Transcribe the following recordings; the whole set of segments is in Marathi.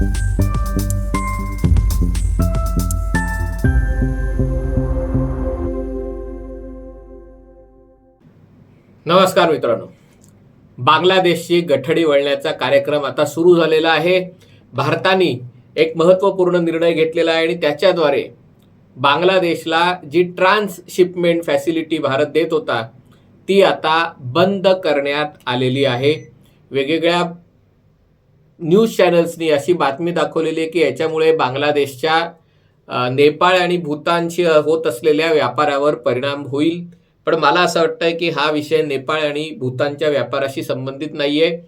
नमस्कार मित्रांनो. बांगलादेशची गठडी वळण्याचा कार्यक्रम आता सुरू झालेला आहे. भारताने एक महत्त्वपूर्ण निर्णय घेतलेला आहे आणि त्याच्याद्वारे बांगलादेशला जी ट्रान्सशिपमेंट फॅसिलिटी भारत देत होता ती आता बंद करण्यात आलेली आहे. वेगवेगळ्या न्यूज चॅनल्सनी अशी बातमी दाखवलेली आहे की याच्यामुळे बांगलादेशच्या नेपाळ आणि भूतानशी होत असलेल्या व्यापारावर परिणाम होईल. पण मला असं वाटतंय की हा विषय नेपाळ आणि भूतानच्या व्यापाराशी संबंधित नाहीये.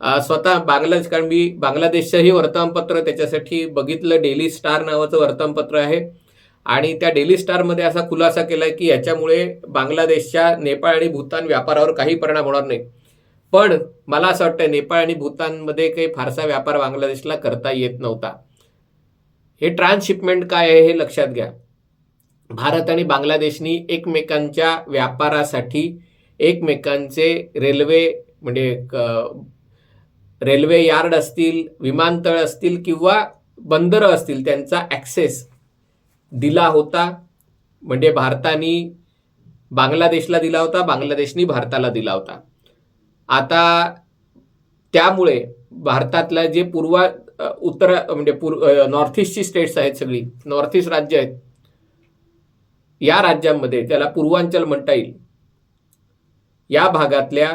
आहे स्वतः बांगलादेश कारण मी बांगलादेशचंही वर्तमानपत्र त्याच्यासाठी बघितलं डेली स्टार नावाचं वर्तमानपत्र आहे. आणि त्या डेली स्टारमध्ये असा खुलासा केलाय की याच्यामुळे बांगलादेशच्या नेपाळ आणि भूतान व्यापारावर काही परिणाम होणार नाही. पण मला असं वाटतं नेपाळ आणि भूतानमध्ये काही फारसा व्यापार बांगलादेशला करता येत नव्हता. हे ट्रान्सशिपमेंट काय आहे हे लक्षात घ्या. भारत आणि बांगलादेशनी एकमेकांच्या व्यापारासाठी एकमेकांचे रेल्वे म्हणजे क- रेल्वे यार्ड असतील विमानतळ असतील किंवा बंदरं असतील त्यांचा ॲक्सेस दिला होता. म्हणजे भारताने बांगलादेशला दिला होता बांगलादेशनी भारताला दिला होता. आता त्यामुळे भारतातल्या जे पूर्व उत्तर म्हणजे पूर्व नॉर्थ ईस्टची स्टेट्स आहेत सगळी नॉर्थ ईस्ट राज्य आहेत या राज्यांमध्ये त्याला पूर्वांचल म्हणता येईल. या भागातल्या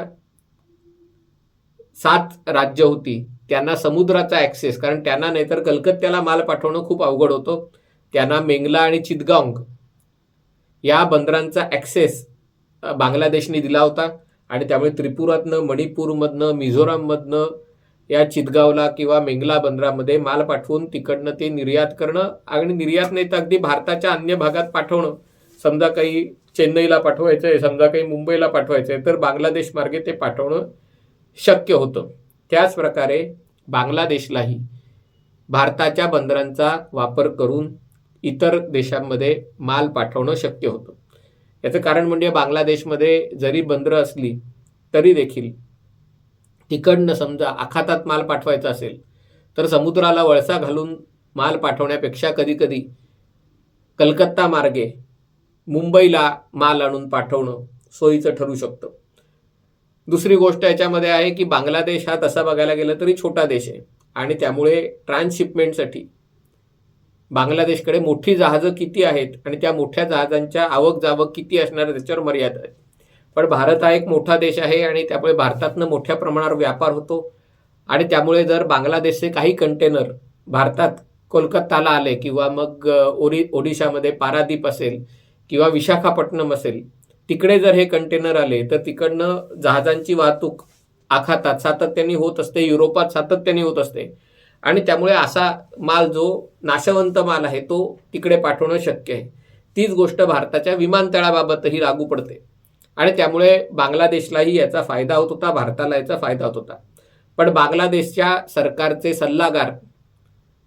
सात राज्य होती त्यांना समुद्राचा ॲक्सेस कारण त्यांना नाहीतर कलकत्त्याला माल पाठवणं खूप अवघड होतं. त्यांना मेंगला आणि चितगांग या बंदरांचा ॲक्सेस बांगलादेशने दिला होता. आणि त्यामुळे त्रिपुरातनं मणिपूरमधनं मिझोराममधनं या चितगावला किंवा मेंगला बंदरामध्ये माल पाठवून तिकडनं ते निर्यात करणं आणि निर्यात नाही तर अगदी भारताच्या अन्य भागात पाठवणं. समजा काही चेन्नईला पाठवायचं आहे समजा काही मुंबईला पाठवायचं आहे तर बांगलादेश मार्गे ते पाठवणं शक्य होतं. त्याच प्रकारे बांगलादेशलाही भारताच्या बंदरांचा वापर करून इतर देशांमध्ये माल पाठवणं शक्य होतं. याचं कारण म्हणजे बांगलादेशमध्ये जरी बंदरं असली तरी देखील तिकडनं समजा आखातात माल पाठवायचा असेल तर समुद्राला वळसा घालून माल पाठवण्यापेक्षा कधीकधी कलकत्ता मार्गे मुंबईला माल आणून पाठवणं सोयीचं ठरू शकतं. दुसरी गोष्ट याच्यामध्ये आहे की बांगलादेश हा तसा बघायला गेलं तरी छोटा देश आहे आणि त्यामुळे ट्रान्सशिपमेंटसाठी बांगलादेशकडे मोठी जहाजं किती आहेत आणि त्या मोठ्या जहाजांच्या आवक जावक किती असणार त्याच्यावर मर्यादा आहेत पण भारत हा एक मोठा देश आहे आणि त्यामुळे भारतातनं मोठ्या प्रमाणावर व्यापार होतो. आणि त्यामुळे जर बांगलादेशचे काही कंटेनर भारतात कोलकाताला आले किंवा मग ओरि ओडिशामध्ये पारादीप असेल किंवा विशाखापट्टणम असेल तिकडे जर हे कंटेनर आले तर तिकडनं जहाजांची वाहतूक आखातात सातत्याने होत असते युरोपात सातत्याने होत असते. आणि त्यामुळे असा माल जो नाशवंत माल आहे तो तिकडे पाठवणं शक्य आहे. तीच गोष्ट भारताच्या विमानतळाबाबतही लागू पडते. आणि त्यामुळे बांगलादेशलाही याचा फायदा होत होता भारताला याचा फायदा होत होता. पण बांगलादेशच्या सरकारचे सल्लागार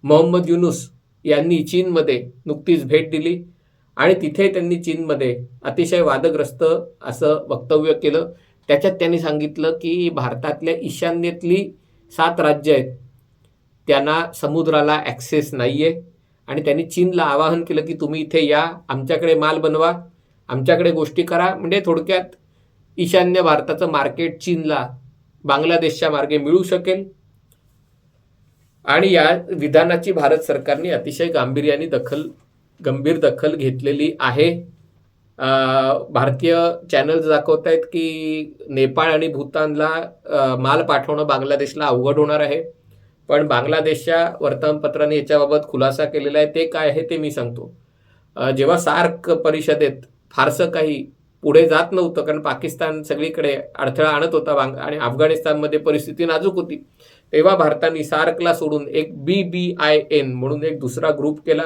मोहम्मद युनुस यांनी चीनमध्ये नुकतीच भेट दिली आणि तिथे त्यांनी चीनमध्ये अतिशय वादग्रस्त असं वक्तव्य केलं. त्याच्यात त्यांनी सांगितलं की भारतातल्या ईशान्येतली सात राज्य आहेत. त्यांना समुद्राला ॲक्सेस नाही आहे आणि त्यांनी चीनला आवाहन केलं की तुम्ही इथे या आमच्याकडे माल बनवा आमच्याकडे गोष्टी करा. म्हणजे थोडक्यात ईशान्य भारताचं मार्केट चीनला बांगलादेशच्या मार्गे मिळू शकेल. आणि या विधानाची भारत सरकारने अतिशय गांभीर्याने दखल गंभीर दखल घेतलेली आहे. भारतीय चॅनल्स दाखवत आहेत की नेपाळ आणि भूतानला माल पाठवणं बांगलादेशला अवघड होणार आहे. पण बांगलादेशच्या वर्तमानपत्राने याच्याबाबत खुलासा केलेला आहे ते काय आहे ते मी सांगतो. जेव्हा सार्क परिषदेत फारसं काही पुढे जात नव्हतं कारण पाकिस्तान सगळीकडे अडथळा आणत होता बांग आणि अफगाणिस्तानमध्ये परिस्थिती नाजूक होती तेव्हा भारताने सार्कला सोडून एक बी बी आय एन म्हणून एक दुसरा ग्रुप केला.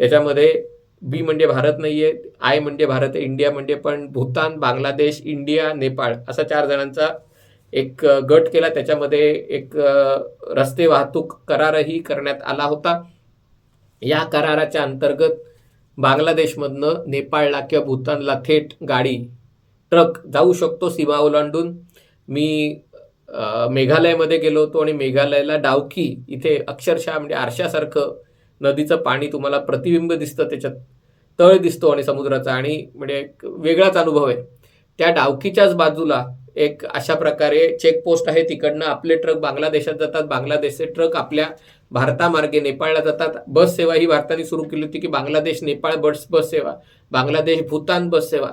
त्याच्यामध्ये बी म्हणजे भारत नाही आहे आय म्हणजे भारत आहे इंडिया म्हणजे पण भूतान बांगलादेश इंडिया नेपाळ असा चार जणांचा एक गट केला. त्याच्यामध्ये एक रस्ते वाहतूक करारही करण्यात आला होता. या कराराच्या अंतर्गत बांगलादेशमधनं नेपाळला किंवा भूतानला थेट गाडी ट्रक जाऊ शकतो सीमा ओलांडून. मी मेघालयमध्ये गेलो होतो आणि मेघालयला डावकी इथे अक्षरशः म्हणजे आरशासारखं नदीचं पाणी तुम्हाला प्रतिबिंब दिसतं त्याच्यात तळ दिसतो आणि समुद्राचा आणि म्हणजे एक वेगळाच अनुभव आहे. त्या डावकीच्याच बाजूला एक अशा प्रकारे चेकपोस्ट आहे. तिकडनं आपले ट्रक बांगलादेशात जातात. बांगलादेशचे ट्रक आपल्या भारतामार्गे नेपाळला जातात. बस सेवा ही भारताने सुरू केली होती की बांगलादेश नेपाळ बस बस सेवा. बांगलादेश भूतान बस सेवा.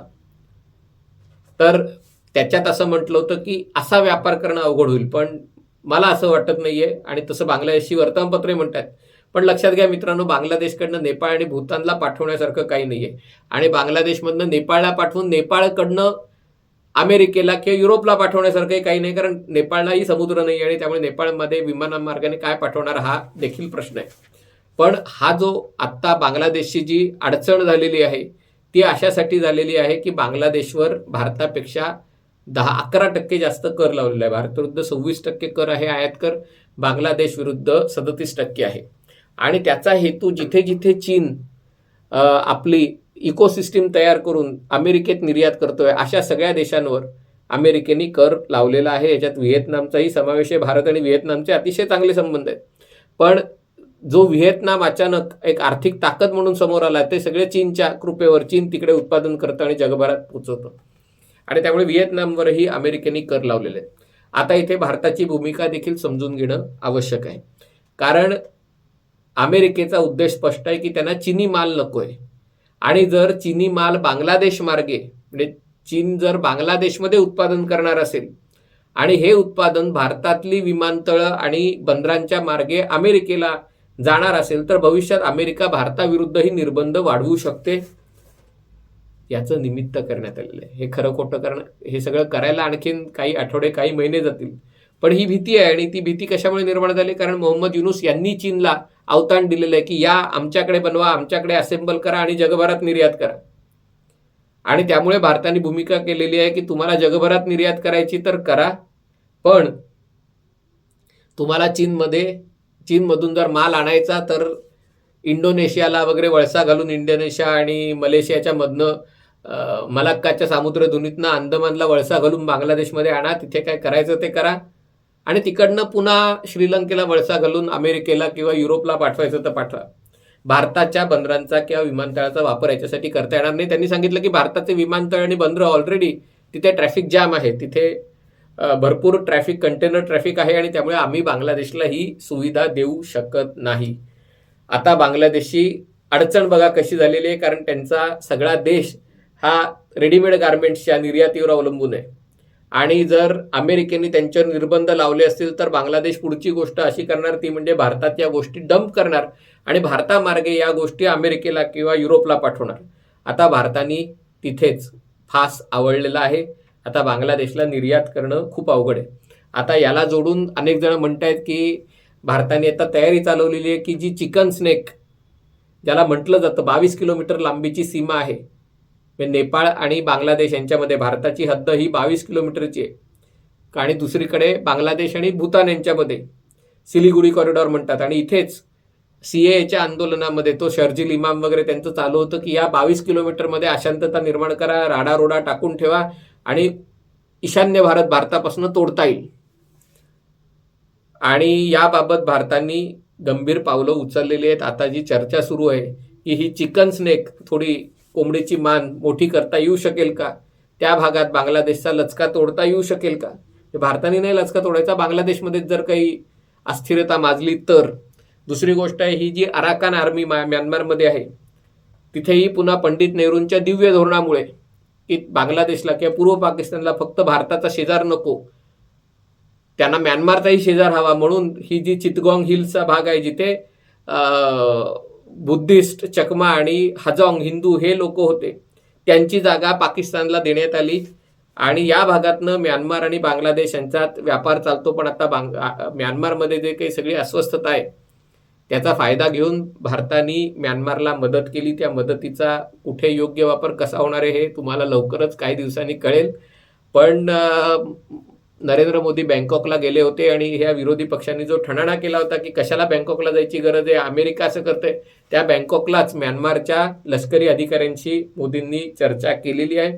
तर त्याच्यात असं म्हटलं होतं की असा व्यापार करणं अवघड होईल. पण मला असं वाटत नाहीये आणि तसं बांगलादेशी वर्तमानपत्रे म्हणतात. पण लक्षात घ्या मित्रांनो बांगलादेशकडनं नेपाळ आणि भूतानला पाठवण्यासारखं काही नाहीये. आणि बांगलादेशमधनं नेपाळला पाठवून नेपाळकडनं अमेरिकेला किंवा युरोपला पाठवण्यासारखं काही नाही कारण नेपाळलाही समुद्र नाही आणि त्यामुळे नेपाळमध्ये विमानामार्गाने काय पाठवणार हा देखील प्रश्न आहे. पण हा जो आत्ता बांगलादेशची जी अडचण झालेली आहे ती अशासाठी झालेली आहे की बांगलादेशवर भारतापेक्षा दहा अकरा टक्के जास्त कर लावलेला आहे. भारत विरुद्ध सव्वीस टक्के कर आहे आयात कर बांगलादेश विरुद्ध सदतीस टक्के आहे. आणि त्याचा हेतू जिथे जिथे चीन आपली इकोसिस्टीम तयार करून अमेरिकेत निर्यात करतोय अशा सगळ्या देशांवर अमेरिकेने कर लावलेला आहे. याच्यात व्हिएतनामचाही समावेश आहे. भारत आणि व्हिएतनामचे अतिशय चांगले संबंध आहेत. पण जो व्हिएतनाम अचानक एक आर्थिक ताकद म्हणून समोर आला ते सगळे चीनच्या कृपेवर चीन तिकडे उत्पादन करतं आणि जगभरात पोचवतं. आणि त्यामुळे व्हिएतनामवरही अमेरिकेने कर लावलेले आहेत. आता इथे भारताची भूमिका देखील समजून घेणं आवश्यक आहे. कारण अमेरिकेचा उद्देश स्पष्ट आहे की त्यांना चिनी माल नको आहे आणि जर चिनी माल बांगलादेश मार्गे म्हणजे चीन जर बांगलादेशमध्ये उत्पादन करणार असेल आणि हे उत्पादन भारतातली विमानतळं आणि बंदरांच्या मार्गे अमेरिकेला जाणार असेल तर भविष्यात अमेरिका भारताविरुद्धही निर्बंध वाढवू शकते. याचं निमित्त करण्यात आलेलं आहे. हे खरं खोटं करणं हे सगळं करायला आणखीन काही आठवडे काही महिने जातील. पण ही भीती आहे आणि ती भीती कशामुळे निर्माण झाली? कारण मोहम्मद युनुस यांनी चीनला अवताण दिलेलं आहे की या आमच्याकडे बनवा आमच्याकडे असेंबल करा आणि जगभरात निर्यात करा. आणि त्यामुळे भारताने भूमिका केलेली आहे की तुम्हाला जगभरात निर्यात करायची तर करा पण तुम्हाला चीनमध्ये चीनमधून जर माल आणायचा तर इंडोनेशियाला वगैरे वळसा घालून इंडोनेशिया आणि मलेशियाच्या मधनं मलाक्काच्या सामुद्रधुनीतनं अंदमानला वळसा घालून बांगलादेशमध्ये आणा तिथे काय करायचं ते करा. आणि तिकडनं पुन्हा श्रीलंकेला वळसा घालून अमेरिकेला किंवा युरोपला पाठवायचं तर पाठवा. भारताच्या बंदरांचा किंवा विमानतळाचा वापर याच्यासाठी करता येणार नाही. त्यांनी सांगितलं की भारताचे विमानतळ आणि बंदरं ऑलरेडी तिथे ट्रॅफिक जाम आहे. तिथे भरपूर ट्रॅफिक कंटेनर ट्रॅफिक आहे आणि त्यामुळे आम्ही बांगलादेशला ही सुविधा देऊ शकत नाही. आता बांगलादेशी अडचण बघा कशी झालेली आहे कारण त्यांचा सगळा देश हा रेडीमेड गार्मेंट्सच्या निर्यातीवर अवलंबून आहे. आणि जर अमेरिकेने त्यांच्यावर निर्बंध लावले असतील तर बांगलादेश पुढची गोष्ट अशी करणार ती म्हणजे भारतात या गोष्टी डंप करणार आणि भारतामार्गे या गोष्टी अमेरिकेला किंवा युरोपला पाठवणार. आता भारताने तिथेच फास आवडलेला आहे. आता बांगलादेशला निर्यात करणं खूप अवघड आहे. आता याला जोडून अनेक जण म्हणतायत की भारताने आता तयारी चालवलेली आहे की जी चिकन स्नेक ज्याला म्हटलं जातं बावीस किलोमीटर लांबीची सीमा आहे म्हणजे नेपाळ आणि बांगलादेश यांच्यामध्ये भारताची हद्द ही बावीस किलोमीटरची आहे. आणि दुसरीकडे बांगलादेश आणि भूतान यांच्यामध्ये सिलिगुडी कॉरिडॉर म्हणतात. आणि इथेच सी एच्या आंदोलनामध्ये तो शर्जील इमाम वगैरे त्यांचं चालू होतं की या बावीस किलोमीटरमध्ये अशांतता निर्माण करा राडारोडा टाकून ठेवा आणि ईशान्य भारत भारतापासून तोडता येईल. आणि याबाबत भारतांनी गंभीर पावलं उचललेली आहेत. आता जी चर्चा सुरू आहे की ही चिकन स्नेक थोडी कोंबडीची मान मोठी करता येऊ शकेल का? त्या भागात बांगलादेशचा लचका तोडता येऊ शकेल का? म्हणजे भारताने नाही लचका तोडायचा बांगलादेशमध्ये जर काही अस्थिरता माजली तर. दुसरी गोष्ट आहे ही जी अराकान आर्मी म्यानमारमध्ये आहे तिथेही पुन्हा पंडित नेहरूंच्या दिव्य धोरणामुळे की बांगलादेशला किंवा पूर्व पाकिस्तानला फक्त भारताचा शेजार नको त्यांना म्यानमारचाही शेजार हवा म्हणून ही जी चितगॉंग हिल्सचा भाग आहे जिथे बुद्धिस्ट चकमा आणि हजॉंग हिंदू हे लोक होते. त्यांची जागा पाकिस्तानला देण्यात आली आणि या भागातनं म्यानमार आणि बांगलादेश यांच्यात व्यापार चालतो. पण आता बांग म्यानमारमध्ये जे काही सगळी अस्वस्थता आहे त्याचा फायदा घेऊन भारताने म्यानमारला मदत केली. त्या मदतीचा कुठे योग्य वापर कसा होणार आहे हे तुम्हाला लवकरच काही दिवसांनी कळेल. पण नरेंद्र मोदी बँकॉकला गेले होते आणि ह्या विरोधी पक्षांनी जो ठणाणा केला होता की कशाला बँकॉकला जायची गरज आहे अमेरिका असं करते त्या बँकॉकलाच म्यानमारच्या लष्करी अधिकाऱ्यांशी मोदींनी चर्चा केलेली आहे.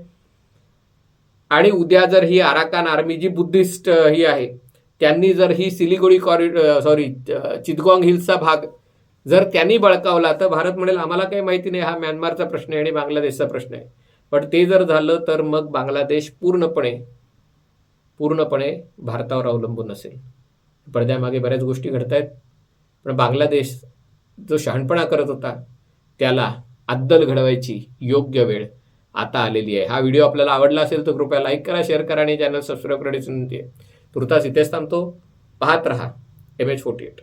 आणि उद्या जर ही आराकान आर्मी जी बुद्धिस्ट ही आहे त्यांनी जर ही सिलिगुडी कॉरिडॉर सॉरी चितगॉंग हिल्सचा भाग जर त्यांनी बळकावला तर भारत म्हणेल आम्हाला काही माहिती नाही हा म्यानमारचा प्रश्न आहे आणि बांगलादेशचा प्रश्न आहे. पण ते जर झालं तर मग बांगलादेश पूर्णपणे पूर्णपणे भारतावर अवलंबून असेल पडद्यामागे बऱ्याच गोष्टी घडत आहेत पण बांगलादेश जो शहाणपणा करत होता त्याला अद्दल घडवायची योग्य वेळ आता आलेली आहे. हा व्हिडिओ आपल्याला आवडला असेल तर कृपया लाईक करा शेअर करा आणि चॅनल सबस्क्राईब करण्याची विनंती आहे. तुर्तास इथेच थांबतो. पाहत रहा एम एच फोर्टी एट